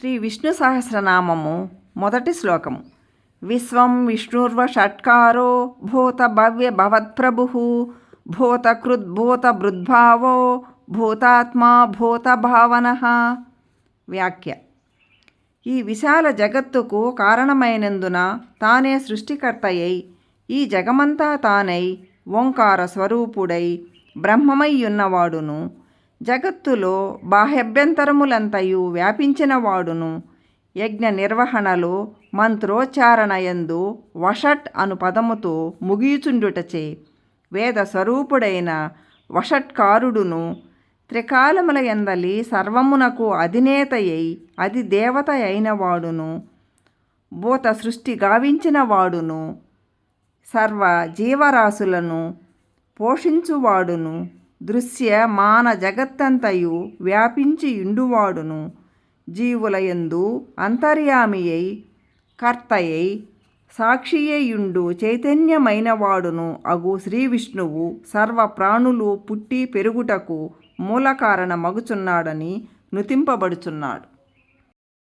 శ్రీ విష్ణు సహస్రనామము మొదటి శ్లోకము. విశ్వం విష్ణుర్వ షట్కారో భూత భవ్య భవత్ప్రభు భూతకృద్భూత బృద్భావో భూతాత్మా భూత భావన. వ్యాఖ్య. ఈ విశాల జగత్తుకు కారణమైనందున తానే సృష్టికర్తయై ఈ జగమంతా తానై ఓంకార స్వరూపుడై బ్రహ్మమై ఉన్నవాడును. జగత్తులో బాహ్యభ్యంతరములంతయు వ్యాపించిన వాడును యజ్ఞ నిర్వహణలో మంత్రోచ్చారణయందు వషట్ అను పదముతో ముగియుచుండుటచే వేద స్వరూపుడైన వషట్కారుడును త్రికాలముల ఎందలి సర్వమునకు అధినేతయై అది దేవత అయినవాడును. భూత సృష్టి గావించిన వాడును సర్వ జీవరాశులను పోషించువాడును. దృశ్య మాన జగత్తంతయు వ్యాపించి ఇండువాడును జీవులయందు అంతర్యామియై కర్తయై సాక్షియేయుండు చైతన్యమైనవాడును అగు శ్రీ విష్ణువు సర్వ ప్రాణులు పుట్టి పెరుగుటకు మూల కారణమగుచున్నాడని నుతింపబడుచున్నాడు.